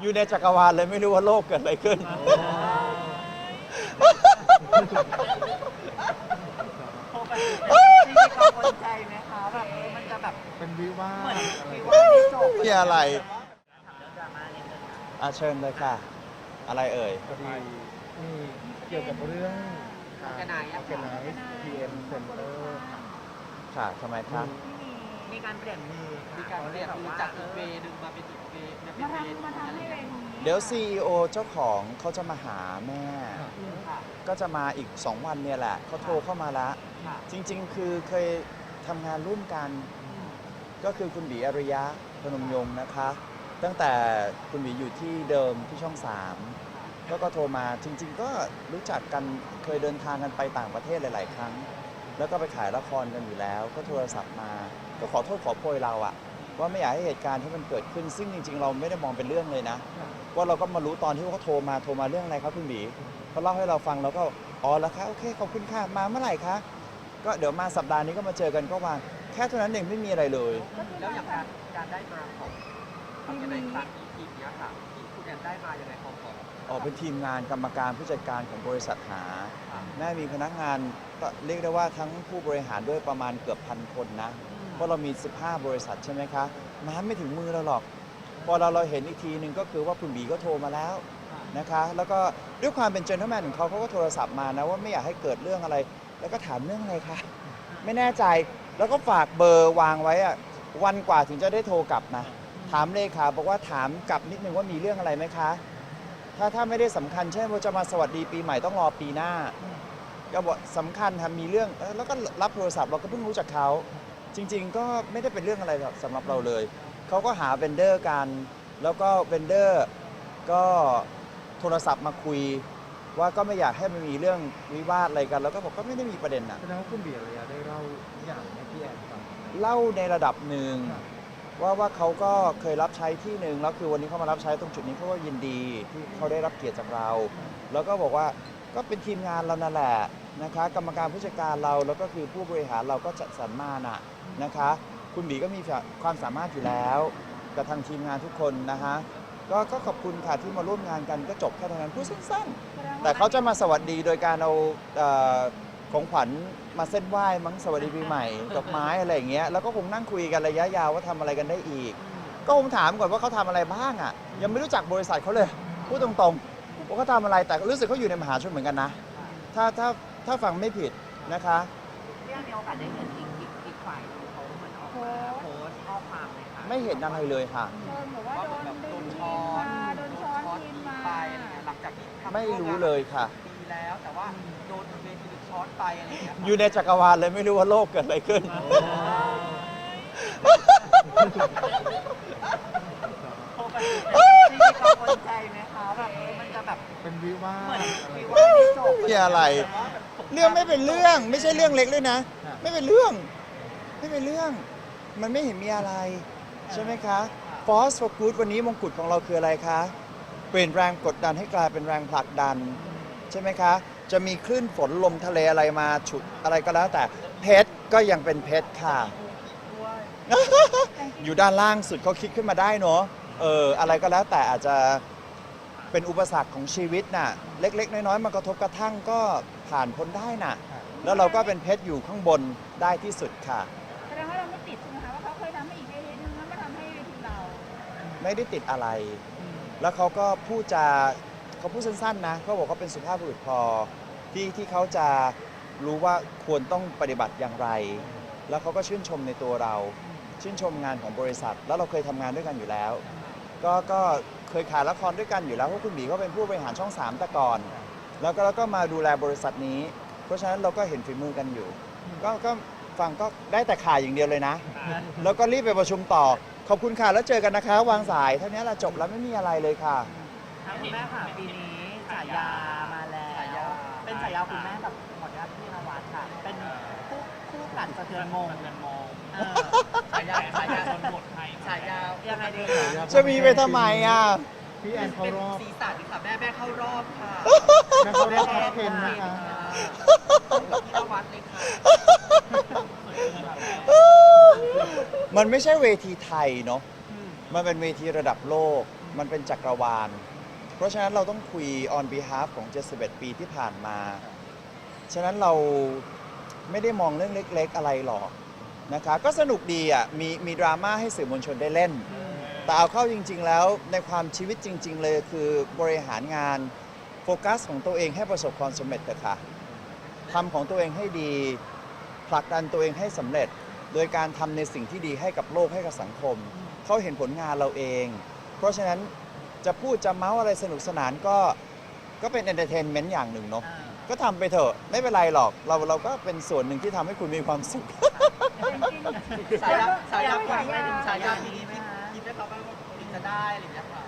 อยู่ในจักรวาลเลยไม่รู้ว่าโลกเกิดอะไรขึ้นปกติจริงๆกังวลใจไหมคะแบบเออมันจะแบบเป็นวิวาเหมือนทอะไรวิวาทไม่จบมีอะไรถามเรื่องดราม่านิดนึงนะอาเชิญเลยค่ะ อะไรเอ่ย พอดีมีเกี่ยวกับเรื่องการ Organize อะค่ะ Organize PM Center ค่ะทำไมคะมี การเปลี่ยนมือมีการเปลี่ยนมือจากอีกเวย์หนึงมาเป็นอีกเวย์มาเป็นมาเวย์ทำมาทำให้เวนี้เดี๋ยว CEO เจ้าของเขาจะมาหาแม่ค่ะ ก็จะมาอีก 2 วันเนี่ยแหละเขาโทรเข้ามาแล้วค่ะจริง ๆ คือเคยทำงานร่วมกันก็คือคุณบีอริยะพนมยงค์นะคะ ตั้งแต่คุณบีอยู่ที่เดิมที่ช่อง3ก็ก็โทรมาจริง ๆ ก็รู้จักกันเคยเดินทางกันไปต่างประเทศหลาย ๆ ครั้ง แล้วก็ไปขายละครกันอยู่แล้ว ก็โทรศัพท์มา ก็ขอโทษขอโพยเราอะว่าไม่อยากให้เหตุการณ์ที่มันเกิดขึ้น ซึ่งจริง ๆ เราไม่ได้มองเป็นเรื่องเลยนะ ว่าเราก็มารู้ตอนที่เขาโทรมาโทรมาเรื่องอะไรครับคุณบีเขาเล่าให้เราฟังแล้วก็อ๋อแล้วคะโอเคขอบคุณค่ะมาเมื่อไหร่คะก็เดี๋ยวมาสัปดาห์นี้ก็มาเจอกันก็วางแค่เท่านั้นเองไม่มีอะไรเลย แล้วอย่างการการได้มาของทำยังไงครั้งนี้ทีมเนี้ยค่ะที่คุณแอนได้มายังไงของของออกเป็นทีมงานกรรมการผู้จัดการของบริษัทหาแม่มีพนักงานก็เรียกได้ว่าทั้งผู้บริหารด้วยประมาณเกือบพันคนนะ เพราะเรามี 15 บริษัทใช่ไหมคะน้ำไม่ถึงมือเราหรอก พอเราเราเห็นอีกทีหนึ่งก็คือว่าคุณบีก็โทรมาแล้วนะคะ แล้วก็ด้วยความเป็นเจน t l e แมนของเขาเขาก็โทรศัพท์มานะว่าไม่อยากให้เกิดเรื่องอะไร แล้วก็ถามเรื่องอะไรคะไม่แน่ใจแล้วก็ฝากเบอร์วางไว้อะวันกว่าถึงจะได้โทรกลับนะถามเลขาบอกว่าถามกลับนิดนึงว่ามีเรื่องอะไรไหมคะ ถ้าถ้าไม่ได้สำคัญเช่นว่าจะมาสวัสดีปีใหม่ต้องรอปีหน้าก็บอกสำคัญทำมีเรื่องแล้วก็รับโทรศัพท์เราก็เพิ่งรู้จักเขา จริง ๆ ก็ไม่ได้เป็นเรื่องอะไรหรอกสำหรับเราเลย เขาก็หาเวนเดอร์กัน แล้วก็เวนเดอร์ก็โทรศัพท์มาคุย ว่าก็ไม่อยากให้มันมีเรื่องวิวาทอะไรกัน แล้วก็บอกก็ไม่ได้มีประเด็นนะแสดงว่าคุณเบียร์ระยะได้เล่าทุกอย่างให้พี่แอนฟัง เล่าในระดับหนึ่งครับ ว่าว่าเขาก็เคยรับใช้ที่หนึ่งแล้วคือวันนี้เขามารับใช้ตรงจุดนี้เขาก็ยินดีที่เขาได้รับเกียรติจากเรา แล้วก็บอกว่าก็เป็นทีมงานเรานั่นแหละ นะคะกรรมการผู้จัดการเราแล้วก็คือผู้บริหารเราก็จัดสรรมาน่ะนะคะ คุณบีก็มีความสามารถอยู่แล้วกับทางทีมงานทุกคนนะคะก็ก็ขอบคุณค่ะที่มาร่วมงานกันก็จบแค่เท่านั้นพูดสั้นๆ แต่เขาจะมาสวัสดีโดยการเอาเอ่อของขวัญมาเส้นไหว้มั้งสวัสดีปีใหม่ดอกไม้อะไรอย่างเงี้ยแล้วก็คงนั่งคุยกันระยะยาวว่าทำอะไรกันได้อีก ก็คงถามก่อนว่าเขาทำอะไรบ้างอะ ยังไม่รู้จักบริษัทเขาเลย พูดตรงๆว่าเขาทำอะไรแต่รู้สึกเขาอยู่ในมหาชนเหมือนกันนะ ถ้าถ้า ถ้าฟังไม่ผิดนะคะพี่แอนมีโอกาสได้เห็นอีกอีกอีกฝ่ายเขาเหมันออกมาโพสต์ข้อความไหมคะไม่เห็นอะไรเลยค่ะ โดนบอกว่าว่าโดเหมือนนแบบดึโดงนทีช้อมนมาโดนช้อนทีมทีมา ไปอะไรเงี้ยหลังจากที่ทำไม่รู้เลยค่ะปีแล้วแต่ว่าโดนเวทีดึงช้อนไปอะไรเงี้ยอยู่ในจักรวาลเลยไม่รู้ว่าโลกเกิดอะไรขึ้นปกติจริงๆกังวลใจไหมคะแบบเออมันจะแบบเป็นวิวาทเหมือนอะไรวิวาทไม่จบ มีอะไร เรื่องไม่เป็นเรื่อง ไม่ใช่เรื่องเล็กเลยนะ ครับ ไม่เป็นเรื่อง ไม่เป็นเรื่อง มันไม่เห็นมีอะไร ใช่ไหมคะ Force for Good วันนี้มงกุฎของเราคืออะไรคะเปลี่ยนแรงกดดันให้กลายเป็นแรงผลักดัน ใช่ไหมคะ จะมีคลื่นฝนลมทะเลอะไรมาฉุดอะไรก็แล้วแต่เพชรก็ยังเป็นเพชรค่ะ อยู่ด้านล่างสุดเขาคิดขึ้นมาได้เนอะเอออะไรก็แล้วแต่อาจจะเป็นอุปสรรคของชีวิตน่ะ เล็ก ๆ น้อยๆมากระทบกระทั่งก็ ผ่านพ้นได้น่ะ แล้วเราก็เป็นเพชรอยู่ข้างบนได้ที่สุดค่ะ แสดงว่าเราไม่ติดใช่ไหมคะว่าเขาเคยทำให้อีกเวทีนึงแล้วมาทำให้เวทีเราไม่ได้ติดอะไร แล้วเขาก็พูดจาเขาพูดสั้นๆนะเขาบอกเขาเป็นสุภาพบุรุษพอที่ที่เขาจะรู้ว่าควรต้องปฏิบัติอย่างไร แล้วเขาก็ชื่นชมในตัวเรา ชื่นชมงานของบริษัท แล้วเราเคยทำงานด้วยกันอยู่แล้ว ก็ก็เคยขายละครด้วยกันอยู่แล้วเพราะคุณบีก็เป็นผู้บริหารช่องสามแต่ก่อน แล้วก็แล้วก็มาดูแลบริษัทนี้ เพราะฉะนั้นเราก็เห็นฝีมือกันอยู่ ก็ก็ฟังก็ได้แต่ขายอย่างเดียวเลยนะ แล้วก็รีบไปประชุมต่อ ขอบคุณค่ะ แล้วเจอกันนะคะ วางสาย เท่านี้ละจบแล้วไม่มีอะไรเลยค่ะคุณแม่ค่ะปีนี้ฉายามาแล้ว เป็นฉายาคุณแม่กับหมอดญาติพี่นวัดค่ะ เป็นคู่คู่กัดสะเทือนมงเออฉายาฉายาโดนหมดไทยฉายายังไงดีคะ จะมีไปทำไมอะ พี่แอนเข้ารอบสีสันค่ะ แม่แม่เข้ารอบค่ะแม่เข้ารอบท็อป10นะคะ พี่นวัดเลยค่ะมันไม่ใช่เวทีไทยเนาะ มันเป็นเวทีระดับโลกอมันเป็นจักรวาล เพราะฉะนั้นเราต้องคุย on behalf ของ 71 ปีที่ผ่านมา ฉะนั้นเราไม่ได้มองเรื่องเล็ก ๆ อะไรหรอกนะคะ ก็สนุกดีอะ มีมีดราม่าให้สื่อมวลชนได้เล่น แต่เอาเข้าจริง ๆ แล้วในความชีวิตจริง ๆ เลยคือบริหารงานโฟกัสของตัวเองให้ประสบความสำเร็จเถอะค่ะทำของตัวเองให้ดีผลักดันตัวเองให้สำเร็จ โดยการทำในสิ่งที่ดีให้กับโลกให้กับสังคม เขาเห็นผลงานเราเอง เพราะฉะนั้นจะพูดจะเมาส์อะไรสนุกสนานก็ก็เป็นเอนเตอร์เทนเมนต์อย่างหนึ่งเนาะอ่าก็ทำไปเถอะ ไม่เป็นไรหรอก เราเราก็เป็นส่วนหนึ่งที่ทำให้คุณมีความสุข สายยาสายยาฉายาสายยานี้คิดคิดได้ เขาบ้างว่าคุณจะได้อะไรอย่างเงี้ยค่ะ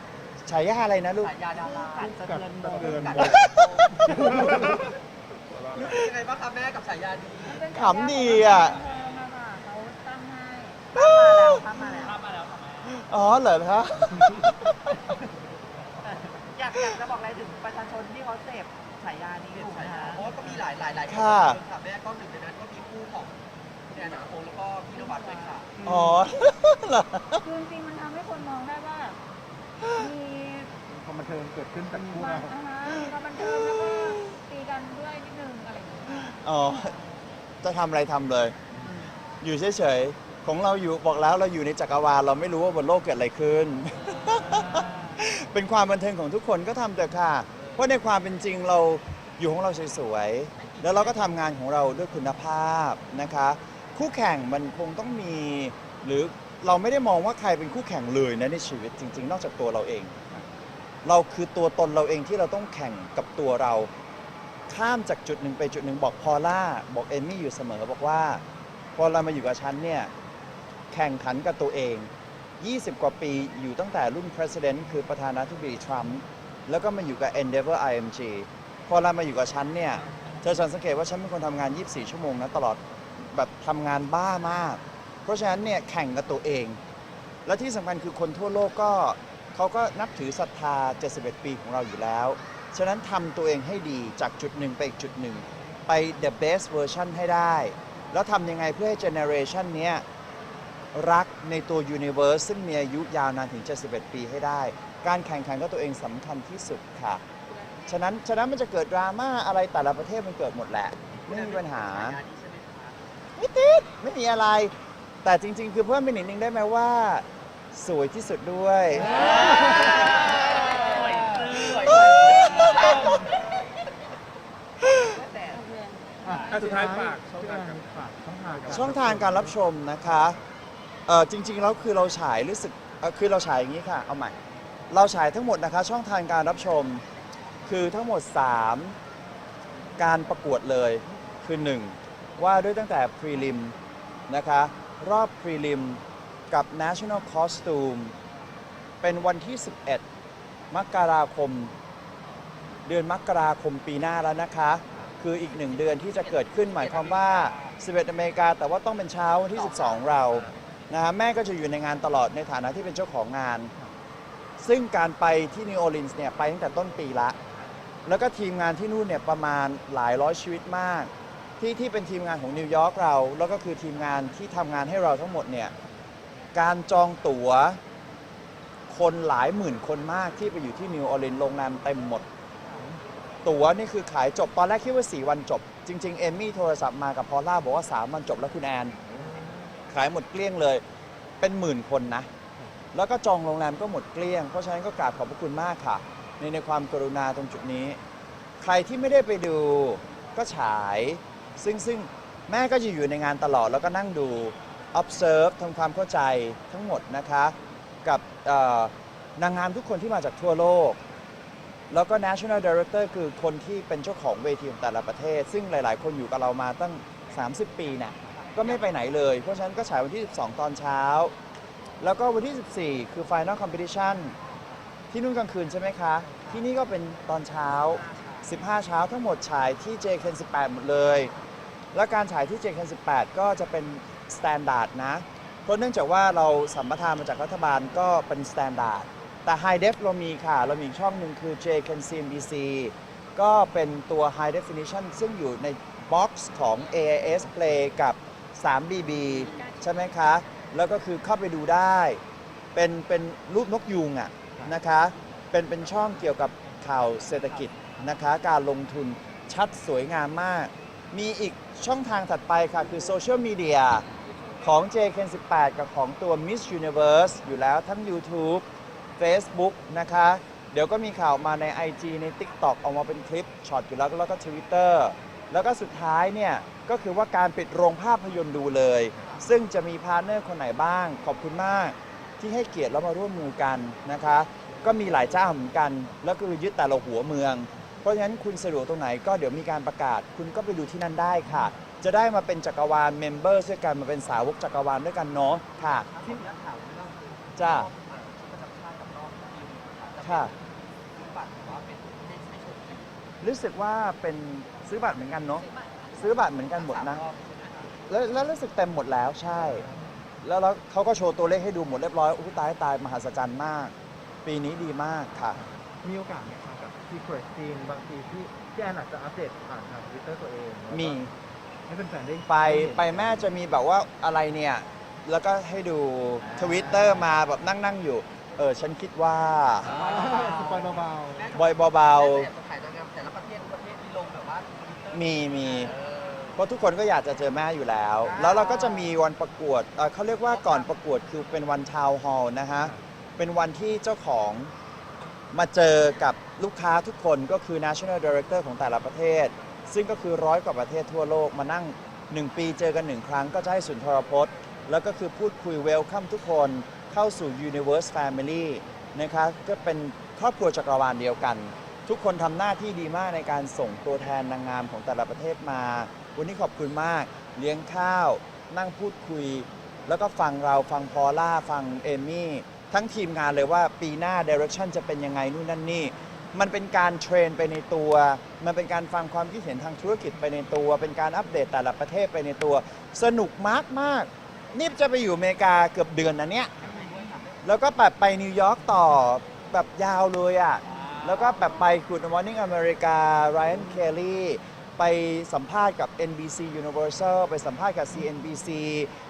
ฉายาอะไรนะลูกสายยาดารากัดสะเทือนโลกสะเทือน กัดโลกรู้สึกยังไงบ้างคะแม่กับฉายานี้ขำดีอะเขาตั้งให้ทำมาแล้วทำมาแล้วอ๋อเหรอคะอยากอยากจะบอกอะไรถึงประชาชนที่เขาเสพฉายานี้อยู่นะคะเพราะว่าก็มีหลายหลายหลายค่ะ ค่ะแม่ก็หนึ่งในนั้นก็มีคู่ของเนี่ยนะโอแล้วก็พี่นวัดด้วยค่ะ อ๋อเหรอ คือจริงๆมันทำให้คนมองได้ว่า มีความบันเทิงเกิดขึ้นจากคู่ควาเรามอ่าฮะความบันเทิงแล้วก็ตีกันด้วยนิดนึงอะไรอย่างเงี้ยอ๋อ จะทำอะไรทำเลย อยู่เฉยๆ ของเราอยู่บอกแล้วเราอยู่ในจักรวาลเราไม่รู้ว่าบนโลกเกิดอะไรขึ้น เป็นความบันเทิงของทุกคนก็ทำเถอะค่ะ เพราะในความเป็นจริงเราอยู่ของเราสวยๆ แล้วเราก็ทำงานของเราด้วยคุณภาพนะคะ คู่แข่งมันคงต้องมี หรือ เราไม่ได้มองว่าใครเป็นคู่แข่งเลยนะในชีวิตจริง ๆ นอกจากตัวเราเอง เราคือตัวตนเราเองที่เราต้องแข่งกับตัวเรา ข้ามจากจุดหนึ่งไปจุดหนึ่งบอกพอล่าบอกเอมมี่อยู่เสมอบอกว่า พอเรามาอยู่กับฉันเนี่ยแข่งขันกับตัวเอง 20 กว่าปีอยู่ตั้งแต่รุ่น president คือประธานาธิบดีทรัมป์แล้วก็มาอยู่กับ Endeavor IMG พอเรามาอยู่กับฉันเนี่ยเธอสังเกตว่าฉันเป็นคนทำงาน 24 ชั่วโมงนะตลอดแบบทำงานบ้ามาก เพราะฉะนั้นเนี่ยแข่งกับตัวเอง และที่สำคัญคือคนทั่วโลกก็เขาก็นับถือศรัทธา 71 ปีของเราอยู่แล้ว ฉะนั้นทำตัวเองให้ดีจากจุดหนึ่งไปอีกจุดหนึ่ง ไป the best version ให้ได้ แล้วทำยังไงเพื่อให้ generation เนี้ยรักในตัว universe ซึ่งมีอายุยาวนานถึง 71 ปีให้ได้ การแข่งขันกับตัวเองสำคัญที่สุดค่ะ ฉะนั้น ฉะนั้นมันจะเกิดดราม่าอะไรแต่ละประเทศมันเกิดหมดแหละ ไม่มีปัญหาฉายานี้ใช่ไหมคะไม่ติด ไม่มีอะไร แต่จริง ๆ คือเพิ่มไปนิดนึงได้ไหมว่า สวยที่สุดด้วยสวยสวยอะสุดท้ายฝากช่องทางฝากช่องทางการช่องทางการรับชมนะคะเออจริง ๆ แล้วคือเราฉายรู้สึกเอ่อคือเราฉายอย่างนี้ค่ะ เอาใหม่ เราฉายทั้งหมดนะคะ ช่องทางการรับชม คือทั้งหมด 3 การประกวดเลยคือ 1 ว่าด้วยตั้งแต่ prelim นะคะ รอบ prelim กับ national costume เป็นวันที่ 11 มกราคม เดือนมกราคมปีหน้าแล้วนะคะ คืออีกหนึ่งเดือนที่จะเกิดขึ้นหมายความว่า 11 อเมริกา แต่ว่าต้องเป็นเช้าวันที่ 12 เรานะฮะแม่ก็จะอยู่ในงานตลอดในฐานะที่เป็นเจ้าของงาน ซึ่งการไปที่นิวออร์ลีนส์เนี่ยไปตั้งแต่ต้นปีละ แล้วก็ทีมงานที่นู่นเนี่ยประมาณหลายร้อยชีวิตมาก ที่ที่เป็นทีมงานของนิวยอร์กเรา แล้วก็คือทีมงานที่ทำงานให้เราทั้งหมดเนี่ยการจองตั๋วคนหลายหมื่นคนมากที่ไปอยู่ที่นิวออร์ลีนส์โรงแรมเต็มหมด ตั๋วนี่คือขายจบตอนแรกคิดว่า 4 วันจบ จริง ๆ เอมมี่โทรศัพท์มากับพอลล่าบอกว่า 3 วันจบแล้วคุณแอน ขายหมดเกลี้ยงเลย เป็นหมื่นคนนะ แล้วก็จองโรงแรมก็หมดเกลี้ยง เพราะฉะนั้นก็กราบขอบพระคุณมากค่ะ ในในความกรุณาตรงจุดนี้ ใครที่ไม่ได้ไปดูก็ฉาย ซึ่งซึ่งแม่ก็จะอยู่ในงานตลอดแล้วก็นั่งดู observe ทำความเข้าใจทั้งหมดนะคะ กับเอ่อนางงามทุกคนที่มาจากทั่วโลก แล้วก็ national director คือคนที่เป็นเจ้าของเวทีของแต่ละประเทศ ซึ่งหลาย ๆ คนอยู่กับเรามาตั้ง 30 ปีน่ะก็ไม่ไปไหนเลย เพราะฉะนั้นก็ฉายวันที่ 12 ตอนเช้า แล้วก็วันที่ 14 คือ final competition ที่นู่นกลางคืนใช่ไหมคะ ที่นี่ก็เป็นตอนเช้า 15 เช้าทั้งหมดฉายที่ JKN 18 หมดเลย และการฉายที่ JKN 18 ก็จะเป็น standard นะ เพราะเนื่องจากว่าเราสัมปทานมาจากรัฐบาลก็เป็น standard แต่ High Def เรามีค่ะ เรามีอีกช่องหนึ่งคือ JKN CNBC ก็เป็นตัว High Definition ซึ่งอยู่ในบ็อกซ์ของ AIS Play กับ 3BB ใช่ไหมคะ แล้วก็คือเข้าไปดูได้ เป็นเป็นรูปนกยูงอะ่ะนะคะ เป็นเป็นช่องเกี่ยวกับข่าวเศรษฐกิจนะคะ การลงทุนชัดสวยงามมาก มีอีกช่องทางถัดไปค่ะ คือโซเชียลมีเดียของ JK18 กับของตัว Miss Universe อยู่แล้วทั้ง YouTube Facebook นะคะ เดี๋ยวก็มีข่าวมาใน IG ใน TikTok ออกมาเป็นคลิปช็อตอยู่แล้วแล้วก็ Twitter แล้วก็สุดท้ายเนี่ย ก็คือว่าการปิดโรงภาพยนตร์ดูเลย ซึ่งจะมีพาร์ทเนอร์คนไหนบ้าง ขอบคุณมาก ที่ให้เกียรติแล้วมาร่วมมือกันนะคะ ก็มีหลายเจ้าเหมือนกัน แล้วก็ยึดแต่ละหัวเมือง เพราะฉะนั้นคุณสะดวกตรงไหนก็เดี๋ยวมีการประกาศ คุณก็ไปดูที่นั่นได้ค่ะ จะได้มาเป็นจักรวาลเมมเบอร์ด้วยกันมาเป็นสาวกจักรวาลด้วยกันเนาะค่ะที่นักข่าวเรื่องจ้าประจำชาติกับรอบทีมจะค่ะซื้อบัตรหรือว่าเป็นให้ให้ชมฟรีรู้สึกว่าเป็นซื้อบัตรเหมือนกันเนาะซื้อบัตรเหมือนกันหมดนะรอบใช่ไหมคะแล้วแล้วรู้สึกเต็มหมดแล้วใช่ แล้วแล้วเขาก็โชว์ตัวเลขให้ดูหมดเรียบร้อยอุ้ยตายตายมหัศจรรย์มาก ปีนี้ดีมากค่ะ มีโอกาสไหมครับ กับที่ครซีนบางทีที่ที่แอนอาจจะอัปเดตผ่านทางทวิตเตอร์ตัวเองมีให้แฟนๆได้ไปไปแม่จะมีแบบว่าอะไรเนี่ย แล้วก็ให้ดูทวิตเตอร์มาแบบนั่งนั่งอยู่ เออ ฉันคิดว่าสปอยเบาบอยเบาแม่อยากจะถ่ายนางงามแต่ละประเทศทุกประเทศที่ลงแบบว่า Twitter ๆมีมี เออ เพราะทุกคนก็อยากจะเจอแม่อยู่แล้วแล้วเราก็จะมีวันประกวดเอ่อเขาเรียกว่าก่อนประกวดคือเป็นวันทาวน์ฮอลล์นะฮะ เป็นวันที่เจ้าของ มาเจอกับลูกค้าทุกคนก็คือ national director ของแต่ละประเทศ ซึ่งก็คือร้อยกว่าประเทศทั่วโลกมานั่ง 1 ปีเจอกัน 1 ครั้งก็จะให้สุนทรพจน์ แล้วก็คือพูดคุยเวลคัมทุกคนเข้าสู่ Universe Family นะคะก็เป็นครอบครัวจักรวาลเดียวกัน ทุกคนทำหน้าที่ดีมากในการส่งตัวแทนนางงามของแต่ละประเทศมา วันนี้ขอบคุณมาก เลี้ยงข้าว นั่งพูดคุย แล้วก็ฟังเราฟังพอล่าฟังเอมี่ ทั้งทีมงานเลยว่าปีหน้า Direction จะเป็นยังไงนู่นนั่นนี่ มันเป็นการเทรนไปในตัว มันเป็นการฟังความคิดเห็นทางธุรกิจไปในตัว เป็นการอัปเดตแต่ละประเทศไปในตัว สนุกมากมากนี่จะไปอยู่อเมริกาเกือบเดือนนะเนี้ยแล้วก็แบบไปนิวยอร์กต่อแบบยาวเลยอะ่ะแล้วก็แบบไป Good Morning America Ryan Kelly ไปสัมภาษณ์กับ NBC Universal ไปสัมภาษณ์กับ CNBC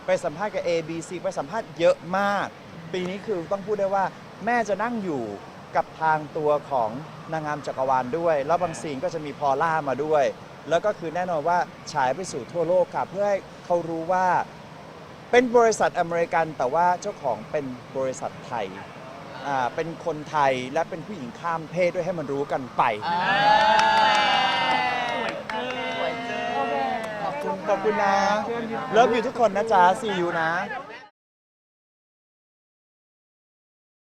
ไปสัมภาษณ์กับ ABC ไปสัมภาษณ์เยอะมาก ปีนี้คือต้องพูดได้ว่าแม่จะนั่งอยู่กับทางตัวของนางงามจักรวาลด้วย แล้วบางซีนก็จะมีพอล่ามาด้วย แล้วก็คือแน่นอนว่าฉายไปสู่ทั่วโลกค่ะเพื่อให้เขารู้ว่าเป็นบริษัทอเมริกันแต่ว่าเจ้าของเป็นบริษัทไทยอ่าเป็นคนไทยและเป็นผู้หญิงข้ามเพศด้วยให้มันรู้กันไปสวยเกินสวยเกินขอบคุณขอบคุณนะเลิฟอยู่ทุกคนนะจ๊ะ see you นะขอบ